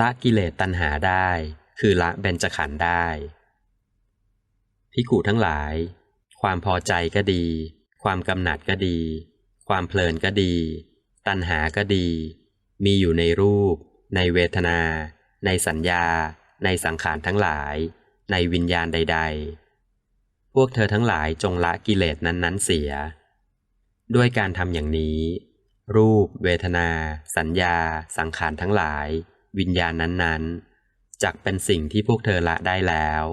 ละกิเลสตัณหาได้ คือละเบญจขันธ์ได้พิกุทั้งหลาย ความพอใจก็ดี ความกำหนัดก็ดี ความเพลินก็ดี ตัณหาก็ดี มีอยู่ในรูป ในเวทนา ในสัญญา ในสังขารทั้งหลาย ในวิญญาณใด ๆ พวกเธอทั้งหลายจงละกิเลสนั้นๆเสีย ด้วยการทำอย่างนี้ รูป เวทนา สัญญา สังขารทั้งหลาย วิญญาณนั้นๆจักเป็นสิ่งที่พวกเธอละได้แล้ว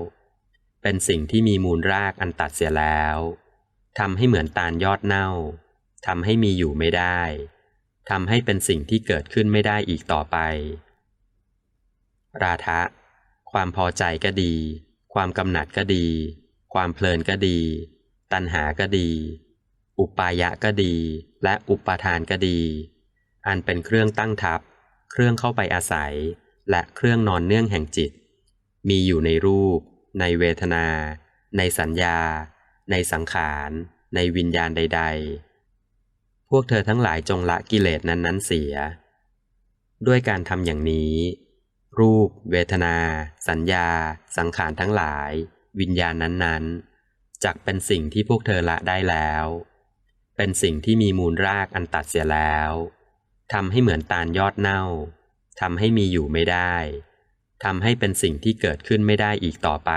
เป็นสิ่งที่มีมูลรากอันตัดเสียแล้วทำให้เหมือนตาลยอดเน่าทำให้มีอยู่ไม่ได้ทำให้เป็นสิ่งที่เกิดขึ้นไม่ได้อีกต่อไป ราทะ ความพอใจก็ดี ความกำหนัดก็ดี ความเพลินก็ดี ตัณหาก็ดี อุปายะก็ดี และอุปาทานก็ดี อันเป็นเครื่องตั้งทับ เครื่องเข้าไปอาศัย และเครื่องนอนเนื่องแห่งจิต มีอยู่ในรูป ในเวทนา ในสัญญา ในสังขาร ในวิญญาณใด ๆ พวกเธอทั้งหลายจงละกิเลสนั้นๆเสีย ด้วยการทำอย่างนี้ รูป เวทนา สัญญา สังขารทั้งหลาย วิญญาณนั้นๆจักเป็นสิ่งที่พวกเธอละได้แล้ว เป็นสิ่งที่มีมูลรากอันตัดเสียแล้ว ทำให้เหมือนตาลยอดเน่าทำให้มีอยู่ไม่ได้ทำให้เป็นสิ่งที่เกิดขึ้นไม่ได้อีกต่อไป